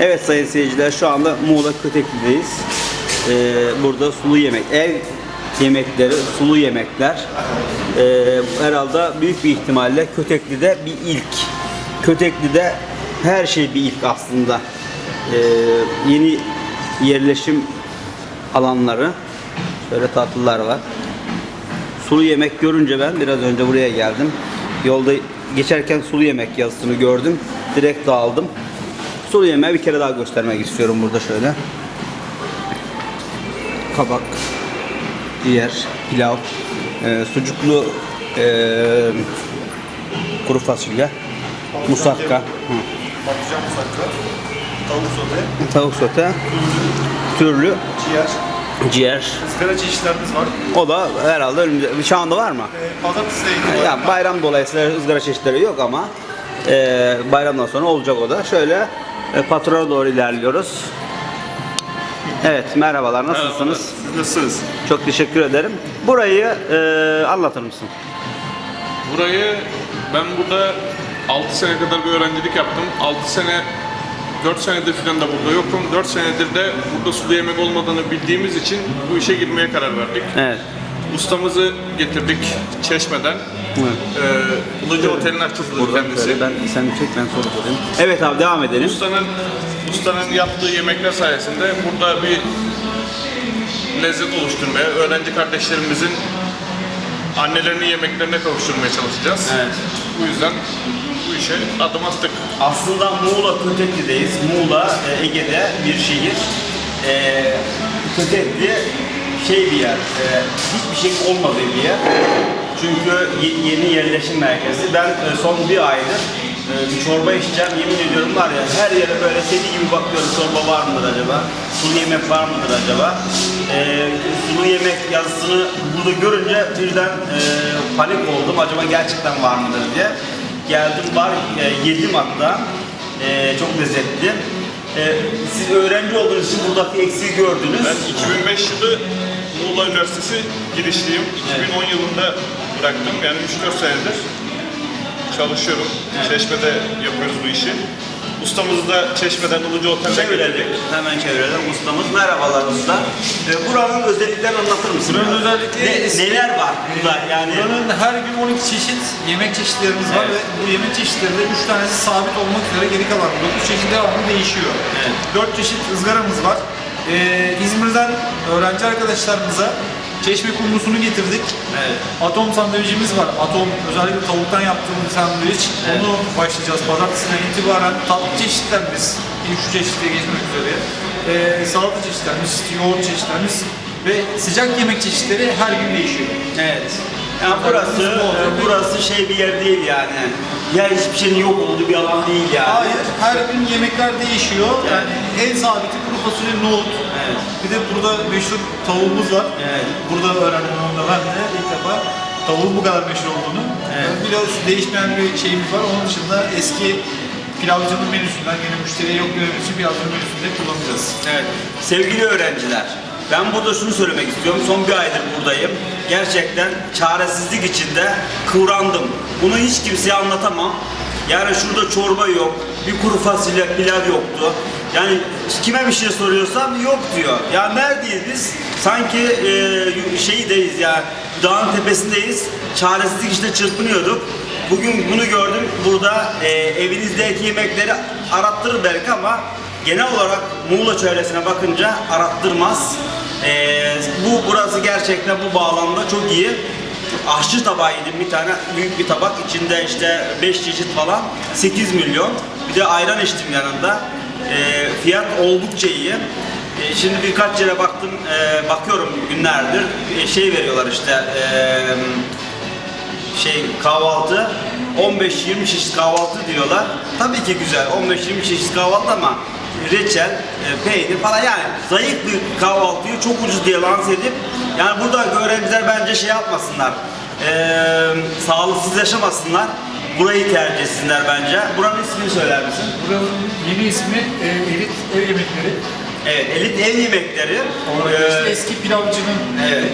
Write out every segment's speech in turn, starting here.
Evet sayın seyirciler şu anda Muğla Kötekli'deyiz. Ee, burada sulu yemek, ev yemekleri, sulu yemekler. Ee, herhalde büyük bir ihtimalle Kötekli'de bir ilk. Kötekli'de her şey bir ilk aslında. Ee, yeni yerleşim alanları. Şöyle tatlılar var. Sulu yemek görünce ben biraz önce buraya geldim. Yolda geçerken sulu yemek yazısını gördüm. Direkt dağıldım. Sulu yemeği bir kere daha göstermek istiyorum burada şöyle. Kabak, diğer pilav, e, sucuklu e, kuru fasulye, musakka, hı, Patlıcan musakka, tavuk sote, tavuk sote, türlü ciğer, ciğer. ızgara çeşitlerimiz var. O da herhalde önümüzde. Şu anda var mı? Ee, pazartesi ile ilgili Ya bayram dolayısıyla ızgara çeşitleri yok ama e, bayramdan sonra olacak o da. Şöyle patrona doğru ilerliyoruz. Evet merhabalar nasılsınız? Siz nasılsınız? Çok teşekkür ederim. Burayı e, anlatır mısın? Burayı ben burada 6 sene kadar bir öğrencilik yaptım. 6 sene 4 senedir falan da burada yokum. 4 senedir de burada sulu yemek olmadığını bildiğimiz için bu işe girmeye karar verdik. Evet. Ustamızı getirdik Çeşme'den. Evet. Ee, Ilıca Otel'in açıldı Buradan kendisi. ben sen çek ben soru sorayım. Evet abi devam edelim. Ustanın, ustanın yaptığı yemekler sayesinde burada bir lezzet oluşturmaya, öğrenci kardeşlerimizin annelerinin yemeklerine kavuşturmaya çalışacağız. Evet. Bu yüzden bu işe adım attık. Aslında Muğla Kötekli'deyiz. Muğla e, Ege'de bir şehir. E, Kötekli şey bir yer, e, hiçbir şey olmadığı bir yer. Çünkü ye- yeni yerleşim merkezi. Ben e, son bir aydır e, bir çorba içeceğim. Yemin ediyorum var ya her yere böyle kedi gibi bakıyorum çorba var mıdır acaba? Sulu yemek var mıdır acaba? E, sulu yemek yazısını burada görünce birden e, panik oldum. Acaba gerçekten var mıdır diye. Geldim var, e, yedim hatta. E, çok lezzetli. E, siz öğrenci olduğunuz için buradaki eksiği gördünüz. Ben 2005 yılı Muğla Üniversitesi girişliyim. 2010 yılında bıraktım. Yani 3-4 senedir çalışıyorum. Çeşme'de yapıyoruz bu işi. Ustamızı da Çeşme'den Otel'den Çevirelim. getirdik. Hemen çevirelim ustamız. Merhabalar usta. E, buranın özelliklerini anlatır mısın? Buranın özellikleri Ne- eski- neler var burada yani? Buranın her gün 12 çeşit yemek çeşitlerimiz var Evet. ve bu yemek çeşitlerinde 3 tanesi sabit olmak üzere geri kalan 9 çeşit devamlı değişiyor. Evet. 4 çeşit ızgaramız var. Ee, İzmir'den öğrenci arkadaşlarımıza çeşme kumrusunu getirdik. Evet. Atom sandviçimiz var. Atom özellikle tavuktan yaptığımız sandviç. Evet. Onu başlayacağız. Pazartesinden itibaren tatlı çeşitlerimiz, ilk şu çeşitliğe geçmek üzere. Ee, salata çeşitlerimiz, yoğurt çeşitlerimiz ve sıcak yemek çeşitleri her gün değişiyor. Evet. Yani burası, e, burası şey bir yer değil yani. Ya hiçbir şeyin yok olduğu bir alan değil yani. Hayır, her gün yemekler değişiyor. Yani en sabiti kuru fasulye, nohut. Evet. Bir de burada meşhur tavuğumuz var. Evet. Burada öğrendim onu da ben de ilk defa tavuğun bu kadar meşhur olduğunu. Evet. Biraz değişmeyen bir şeyimiz var. Onun dışında eski pilavcının menüsünden yine müşteriye yok görev için pilavcının menüsünde kullanacağız. Evet. Sevgili öğrenciler, ben burada şunu söylemek istiyorum. Son bir aydır buradayım. Gerçekten çaresizlik içinde kıvrandım. Bunu hiç kimseye anlatamam. Yani şurada çorba yok, bir kuru fasulye, pilav yoktu. Yani kime bir şey soruyorsam yok diyor. Ya neredeyiz biz? Sanki e, şeydeyiz ya, dağın tepesindeyiz. Çaresizlik içinde çırpınıyorduk. Bugün bunu gördüm. Burada e, evinizdeki yemekleri arattırır belki ama genel olarak Muğla çevresine bakınca arattırmaz. Ee, bu burası gerçekten bu bağlamda çok iyi. Aşçı tabağı yedim bir tane büyük bir tabak içinde işte 5 çeşit falan 8 milyon. Bir de ayran içtim yanında. Ee, fiyat oldukça iyi. Ee, şimdi birkaç yere baktım, ee, bakıyorum günlerdir Ee, şey veriyorlar işte ee, şey kahvaltı 15-20 çeşit kahvaltı diyorlar. Tabii ki güzel 15-20 çeşit kahvaltı ama reçel, e, peynir falan yani zayıf bir kahvaltıyı çok ucuz diye lanse edip yani burada öğrenciler bence şey yapmasınlar. E, sağlıksız yaşamasınlar. Burayı tercih etsinler bence. Buranın ismini söyler misin? Buranın yeni ismi e, Elit Ev Yemekleri. Evet, elit ev yemekleri. İşte Ee, eski pilavcının Evet.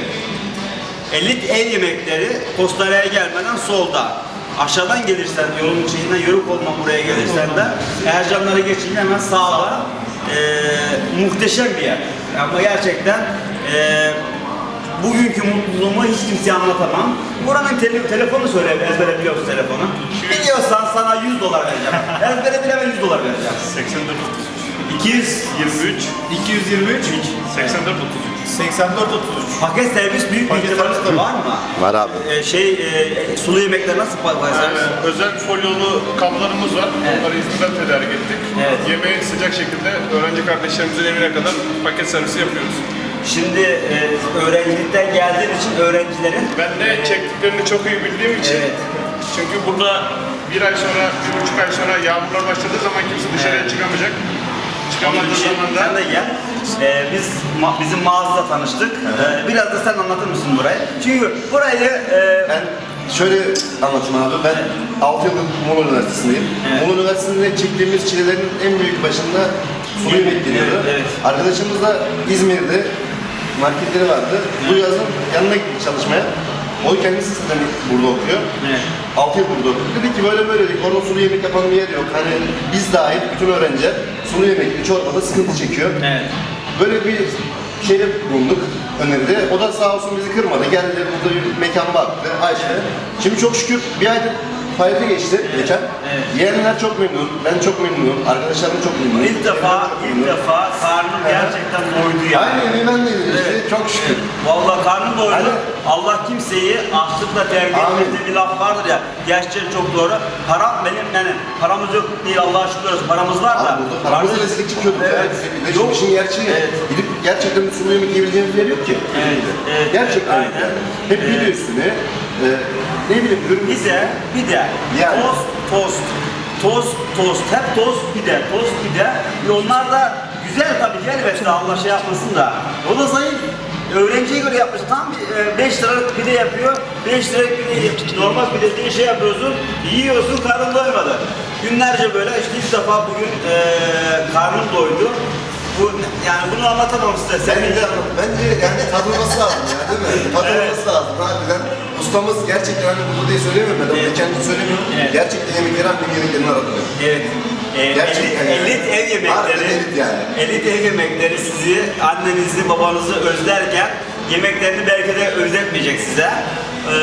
Elit ev yemekleri Kostara'ya gelmeden solda. aşağıdan gelirsen, yolun şeyinden yörük olma buraya gelirsen de Ercanları geçince hemen sağda e, muhteşem bir yer. Ama gerçekten e, bugünkü mutluluğumu hiç kimseye anlatamam. Buranın tele, telefonu söyle, ezbere biliyorsun telefonu. Biliyorsan sana 100 dolar vereceğim. ezbere bile ben 100 dolar vereceğim. 84 200 23 223 84 84 33. paket servis büyük bir Paket ihtimalle servis var mı? Var abi. Ee, şey, e, sulu yemekler nasıl paket servis? Yani özel folyolu kaplarımız var. Onları İzmir'den tedarik ettik. Evet. Yemeği sıcak şekilde öğrenci kardeşlerimizin evine kadar paket servisi yapıyoruz. Şimdi e, öğrencilikten geldiğin için öğrencilerin Ben de çektiklerini çok iyi bildiğim için. Evet. Çünkü burada bir ay sonra, bir buçuk ay sonra yağmurlar başladığı zaman kimse dışarıya Evet. çıkamayacak. Onun Çıkamadığı için zaman sen da de gel. Ee, biz ma- bizim mağazada tanıştık. Ee, biraz da sen anlatır mısın burayı? Çünkü burayı e, Ben şöyle anlatayım abi. Ben 6 yıldır Muğla Üniversitesi'ndeyim. Evet. Muğla Üniversitesi'nde çektiğimiz çilelerin en büyük başında sulu yemek geliyordu. Evet, evet. Arkadaşımız da İzmir'de marketleri vardı. Bu yazın yanına gittik çalışmaya. O kendisi zaten burada okuyor. Evet. 6 yıl burada okuyor. Dedik ki böyle böyle dedik. Orada sulu yemek yapan bir yer yok. Hani biz dahil bütün öğrenciler sulu yemekli çorbada sıkıntı çekiyor. evet. Böyle bir şeyde bulunduk öneride. O da sağ olsun bizi kırmadı. Geldi burada bir mekan baktı. Ayşe. Şimdi çok şükür bir aydır faaliyete geçti geçen. evet. Yeğenler çok memnun. Ben çok memnunum. Arkadaşlarım çok memnun. İlk defa, ilk defa karnım gerçekten doydu yani. Aynen ben de Evet. çok şükür. Vallahi karnım doydu. Hani- Allah kimseyi açlıkla terk Amin. etmez diye bir laf vardır ya. Gerçekten çok doğru. Param benim yani paramız yok değil Allah'a şükür olsun. Paramız var da. Abi burada paramızla Paramız- rezillik çıkıyorduk. Evet. Yok. işin gerçeği. Evet. Gidip gerçekten sulu yemek yiyebileceğimiz yer yok ki. Evet, evet, gerçekten. evet, aynen. Hep Evet. video üstüne. E, ne bileyim ürün Bir de, bir de Yani. tost, tost, tost, tost, hep tost, bir de, tost, bir de. E onlar da güzel tabii ki elbette Allah şey yapmasın da. O da zayıf. Öğrenciye göre yapmış. Tam 5 liralık pide yapıyor. 5 liralık pide, normal pide diye şey yapıyorsun. Yiyorsun, karnın doymadı. Günlerce böyle işte ilk defa bugün e, karnım doydu. Bu, yani bunu anlatamam size. Sen Bence, bence yani tadılması lazım ya değil mi? Tadılması lazım harbiden. Ustamız gerçekten hani burada diye söylemiyorum ben. Evet. Evet. Kendi söylemiyorum. Evet. Gerçekten yemekleri annem yemeklerini aratıyor. Evet. Ee, Gerçekten elit, yani. elit ev yemekleri, Harbiden elit yani. elit ev yemekleri sizi, annenizi, babanızı özlerken yemeklerini belki de özletmeyecek size. Ee,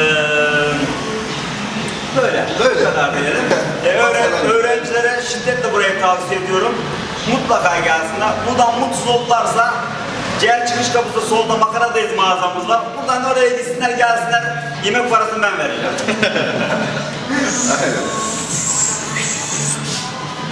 böyle. Böyle. Bu kadar diyelim. Ee, öğren- öğrencilere şiddetle buraya tavsiye ediyorum. Mutlaka gelsinler. Buradan mutsuz oldularsa Ciğer çıkış kapısı solda makaradayız mağazamız var. Buradan oraya gitsinler gelsinler. Yemek parasını ben vereceğim. Aynen.